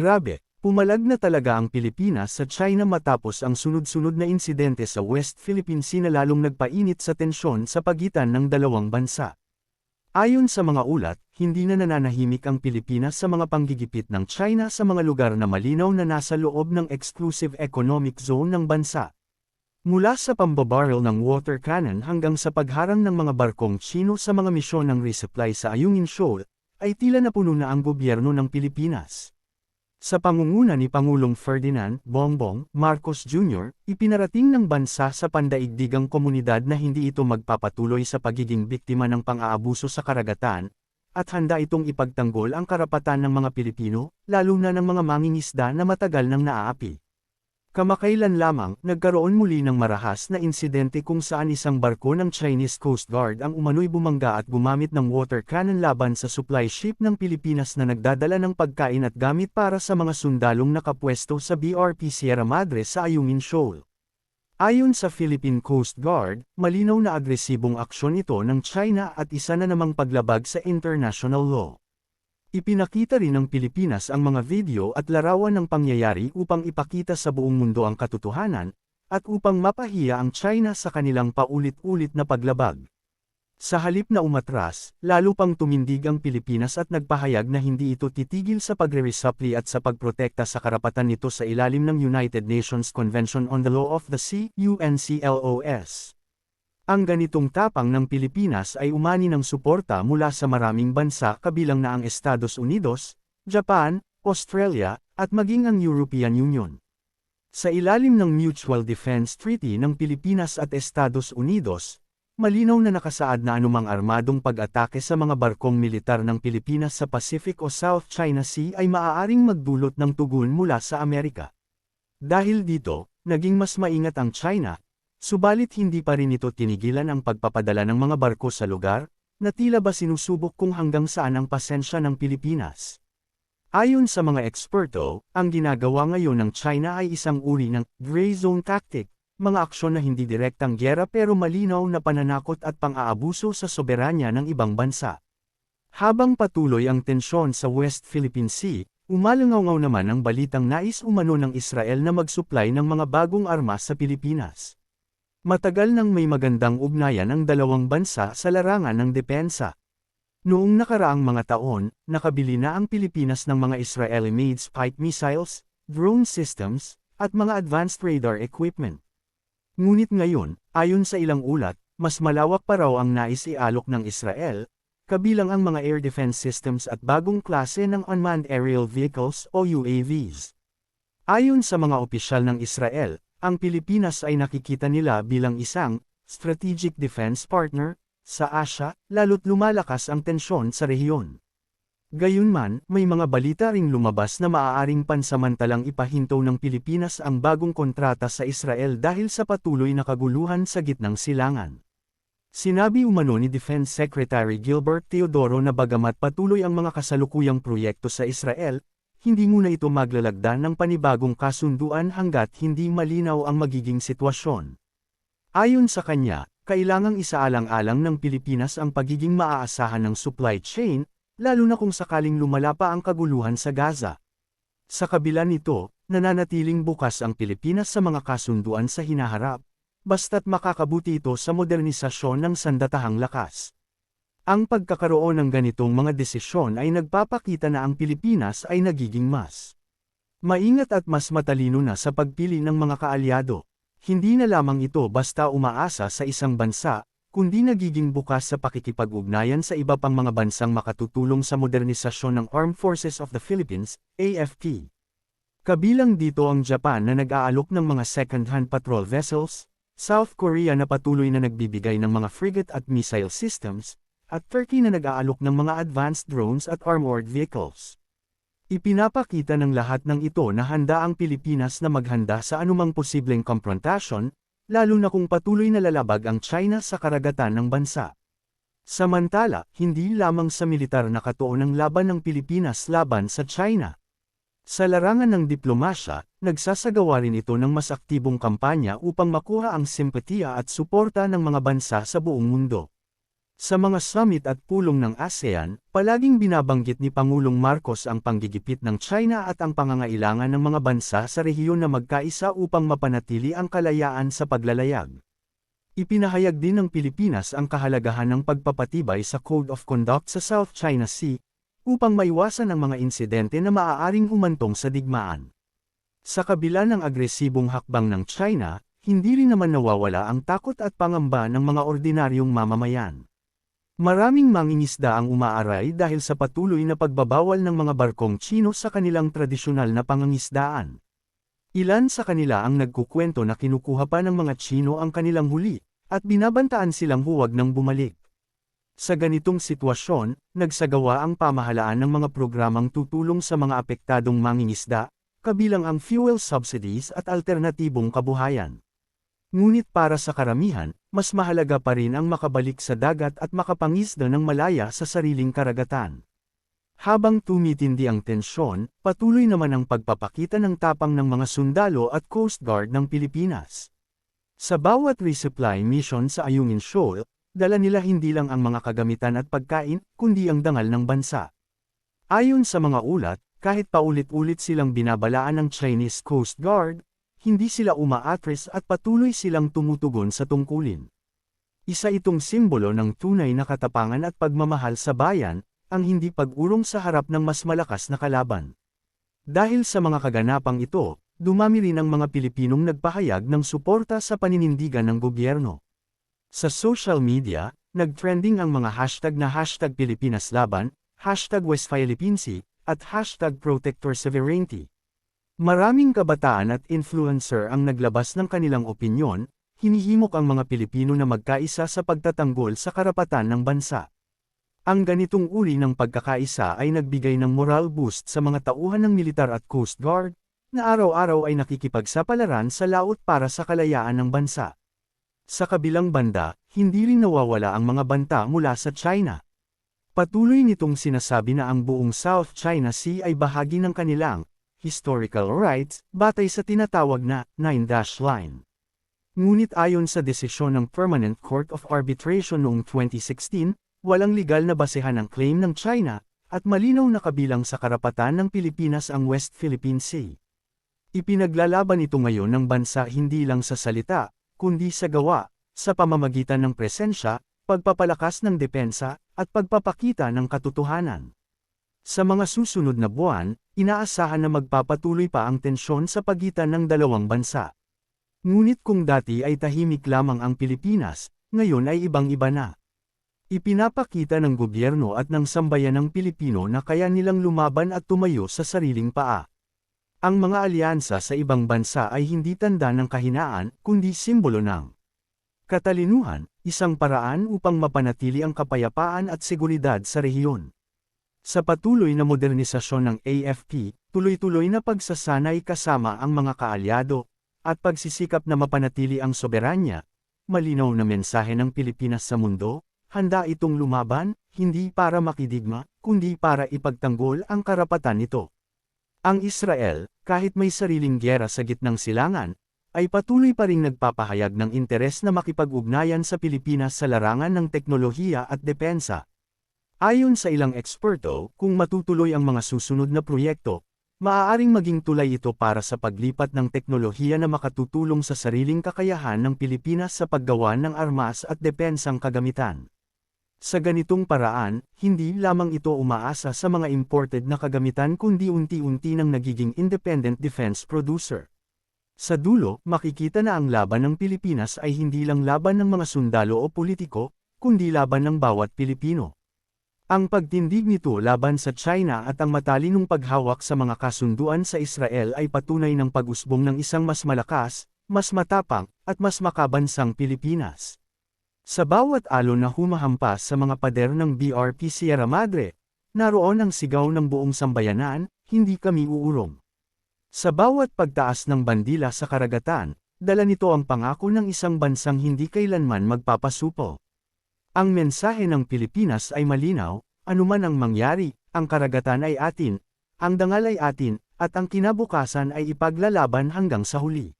Grabe, pumalag na talaga ang Pilipinas sa China matapos ang sunod-sunod na insidente sa West Philippine Sea na lalong nagpainit sa tensyon sa pagitan ng dalawang bansa. Ayon sa mga ulat, hindi na nananahimik ang Pilipinas sa mga panggigipit ng China sa mga lugar na malinaw na nasa loob ng exclusive economic zone ng bansa. Mula sa pambabaril ng water cannon hanggang sa pagharang ng mga barkong Chino sa mga misyon ng resupply sa Ayungin Shoal, ay tila napuno na ang gobyerno ng Pilipinas. Sa pangunguna ni Pangulong Ferdinand Bongbong Marcos Jr., ipinarating ng bansa sa pandaigdigang komunidad na hindi ito magpapatuloy sa pagiging biktima ng pang-aabuso sa karagatan, at handa itong ipagtanggol ang karapatan ng mga Pilipino, lalo na ng mga mangingisda na matagal nang naaapi. Kamakailan lamang, nagkaroon muli ng marahas na insidente kung saan isang barko ng Chinese Coast Guard ang umano'y bumangga at gumamit ng water cannon laban sa supply ship ng Pilipinas na nagdadala ng pagkain at gamit para sa mga sundalong nakapwesto sa BRP Sierra Madre sa Ayungin Shoal. Ayon sa Philippine Coast Guard, malinaw na agresibong aksyon ito ng China at isa na namang paglabag sa international law. Ipinakita rin ng Pilipinas ang mga video at larawan ng pangyayari upang ipakita sa buong mundo ang katotohanan, at upang mapahiya ang China sa kanilang paulit-ulit na paglabag. Sa halip na umatras, lalo pang tumindig ang Pilipinas at nagpahayag na hindi ito titigil sa pagre-resupply at sa pagprotekta sa karapatan nito sa ilalim ng United Nations Convention on the Law of the Sea, UNCLOS. Ang ganitong tapang ng Pilipinas ay umani ng suporta mula sa maraming bansa kabilang na ang Estados Unidos, Japan, Australia, at maging ang European Union. Sa ilalim ng Mutual Defense Treaty ng Pilipinas at Estados Unidos, malinaw na nakasaad na anumang armadong pag-atake sa mga barkong militar ng Pilipinas sa Pacific o South China Sea ay maaaring magdulot ng tugon mula sa Amerika. Dahil dito, naging mas maingat ang China, Subalit hindi pa rin ito tinigilan ang pagpapadala ng mga barko sa lugar, na tila ba sinusubok kung hanggang saan ang pasensya ng Pilipinas. Ayon sa mga eksperto, ang ginagawa ngayon ng China ay isang uri ng gray zone tactic, mga aksyon na hindi direktang gyera pero malinaw na pananakot at pang-aabuso sa soberanya ng ibang bansa. Habang patuloy ang tensyon sa West Philippine Sea, umalangaw naman ang balitang nais umano ng Israel na mag-supply ng mga bagong armas sa Pilipinas. Matagal nang may magandang ugnayan ang dalawang bansa sa larangan ng depensa. Noong nakaraang mga taon, nakabili na ang Pilipinas ng mga Israeli-made Spike missiles, drone systems, at mga advanced radar equipment. Ngunit ngayon, ayon sa ilang ulat, mas malawak pa raw ang nais ialok ng Israel, kabilang ang mga air defense systems at bagong klase ng unmanned aerial vehicles o UAVs. Ayon sa mga opisyal ng Israel, ang Pilipinas ay nakikita nila bilang isang strategic defense partner sa Asia, lalo't lumalakas ang tensyon sa rehiyon. Gayunman, may mga balita ring lumabas na maaaring pansamantalang ipahinto ng Pilipinas ang bagong kontrata sa Israel dahil sa patuloy na kaguluhan sa gitnang silangan. Sinabi umano ni Defense Secretary Gilbert Teodoro na bagamat patuloy ang mga kasalukuyang proyekto sa Israel, hindi muna ito maglalagda ng panibagong kasunduan hanggat hindi malinaw ang magiging sitwasyon. Ayon sa kanya, kailangang isaalang-alang ng Pilipinas ang pagiging maaasahan ng supply chain, lalo na kung sakaling lumala pa ang kaguluhan sa Gaza. Sa kabila nito, nananatiling bukas ang Pilipinas sa mga kasunduan sa hinaharap, basta't makakabuti ito sa modernisasyon ng sandatahang lakas. Ang pagkakaroon ng ganitong mga desisyon ay nagpapakita na ang Pilipinas ay nagiging mas maingat at mas matalino na sa pagpili ng mga kaalyado. Hindi na lamang ito basta umaasa sa isang bansa, kundi nagiging bukas sa pakikipag-ugnayan sa iba pang mga bansang makatutulong sa modernisasyon ng Armed Forces of the Philippines, AFP. Kabilang dito ang Japan na nag-aalok ng mga second-hand patrol vessels, South Korea na patuloy na nagbibigay ng mga frigate at missile systems, at Turkey na nag-aalok ng mga advanced drones at armored vehicles. Ipinapakita ng lahat ng ito na handa ang Pilipinas na maghanda sa anumang posibleng konfrontasyon, lalo na kung patuloy na lalabag ang China sa karagatan ng bansa. Samantala, hindi lamang sa militar na katuon ang laban ng Pilipinas laban sa China. Sa larangan ng diplomasya, nagsasagawa rin ito ng mas aktibong kampanya upang makuha ang simpatiya at suporta ng mga bansa sa buong mundo. Sa mga summit at pulong ng ASEAN, palaging binabanggit ni Pangulong Marcos ang panggigipit ng China at ang pangangailangan ng mga bansa sa rehiyon na magkaisa upang mapanatili ang kalayaan sa paglalayag. Ipinahayag din ng Pilipinas ang kahalagahan ng pagpapatibay sa Code of Conduct sa South China Sea, upang maiwasan ang mga insidente na maaaring humantong sa digmaan. Sa kabila ng agresibong hakbang ng China, hindi rin naman nawawala ang takot at pangamba ng mga ordinaryong mamamayan. Maraming mangingisda ang umaaray dahil sa patuloy na pagbabawal ng mga barkong Chino sa kanilang tradisyonal na pangangisdaan. Ilan sa kanila ang nagkukwento na kinukuha pa ng mga Chino ang kanilang huli, at binabantaan silang huwag nang bumalik. Sa ganitong sitwasyon, nagsagawa ang pamahalaan ng mga programang tutulong sa mga apektadong mangingisda, kabilang ang fuel subsidies at alternatibong kabuhayan. Ngunit para sa karamihan, mas mahalaga pa rin ang makabalik sa dagat at makapangisda ng malaya sa sariling karagatan. Habang tumitindi ang tensyon, patuloy naman ang pagpapakita ng tapang ng mga sundalo at Coast Guard ng Pilipinas. Sa bawat resupply mission sa Ayungin Shoal, dala nila hindi lang ang mga kagamitan at pagkain, kundi ang dangal ng bansa. Ayon sa mga ulat, kahit paulit-ulit silang binabalaan ng Chinese Coast Guard, hindi sila umaatres at patuloy silang tumutugon sa tungkulin. Isa itong simbolo ng tunay na katapangan at pagmamahal sa bayan, ang hindi pag-urong sa harap ng mas malakas na kalaban. Dahil sa mga kaganapang ito, dumami rin ang mga Pilipinong nagpahayag ng suporta sa paninindigan ng gobyerno. Sa social media, nagtrending ang mga hashtag na hashtag Pilipinas Laban, hashtag West Philippines at hashtag Protector Sovereignty. Maraming kabataan at influencer ang naglabas ng kanilang opinyon, hinihimok ang mga Pilipino na magkaisa sa pagtatanggol sa karapatan ng bansa. Ang ganitong uri ng pagkakaisa ay nagbigay ng moral boost sa mga tauhan ng militar at Coast Guard, na araw-araw ay nakikipagsapalaran sa laot para sa kalayaan ng bansa. Sa kabilang banda, hindi rin nawawala ang mga banta mula sa China. Patuloy nitong sinasabi na ang buong South China Sea ay bahagi ng kanilang historical rights, batay sa tinatawag na 9-dash line. Ngunit ayon sa desisyon ng Permanent Court of Arbitration noong 2016, walang legal na basehan ang claim ng China, at malinaw na kabilang sa karapatan ng Pilipinas ang West Philippine Sea. Ipinaglalaban ito ngayon ng bansa hindi lang sa salita, kundi sa gawa, sa pamamagitan ng presensya, pagpapalakas ng depensa, at pagpapakita ng katotohanan. Sa mga susunod na buwan, inaasahan na magpapatuloy pa ang tensyon sa pagitan ng dalawang bansa. Ngunit kung dati ay tahimik lamang ang Pilipinas, ngayon ay ibang-iba na. Ipinapakita ng gobyerno at ng sambayan ng Pilipino na kaya nilang lumaban at tumayo sa sariling paa. Ang mga alyansa sa ibang bansa ay hindi tanda ng kahinaan, kundi simbolo ng katalinuhan, isang paraan upang mapanatili ang kapayapaan at seguridad sa rehiyon. Sa patuloy na modernisasyon ng AFP, tuloy-tuloy na pagsasanay kasama ang mga kaalyado, at pagsisikap na mapanatili ang soberanya, malinaw na mensahe ng Pilipinas sa mundo, handa itong lumaban, hindi para makidigma, kundi para ipagtanggol ang karapatan nito. Ang Israel, kahit may sariling gyera sa gitnang silangan, ay patuloy pa ring nagpapahayag ng interes na makipag-ugnayan sa Pilipinas sa larangan ng teknolohiya at depensa, Ayon sa ilang eksperto, kung matutuloy ang mga susunod na proyekto, maaaring maging tulay ito para sa paglipat ng teknolohiya na makatutulong sa sariling kakayahan ng Pilipinas sa paggawa ng armas at depensang kagamitan. Sa ganitong paraan, hindi lamang ito umaasa sa mga imported na kagamitan kundi unti-unti nang nagiging independent defense producer. Sa dulo, makikita na ang laban ng Pilipinas ay hindi lang laban ng mga sundalo o politiko, kundi laban ng bawat Pilipino. Ang pagtindig nito laban sa China at ang matalinong paghawak sa mga kasunduan sa Israel ay patunay ng pag-usbong ng isang mas malakas, mas matapang, at mas makabansang Pilipinas. Sa bawat alon na humahampas sa mga pader ng BRP Sierra Madre, naroon ang sigaw ng buong sambayanan, hindi kami uurong. Sa bawat pagtaas ng bandila sa karagatan, dala nito ang pangako ng isang bansang hindi kailanman magpapasupo. Ang mensahe ng Pilipinas ay malinaw, anuman ang mangyari, ang karagatan ay atin, ang dangal ay atin, at ang kinabukasan ay ipaglalaban hanggang sa huli.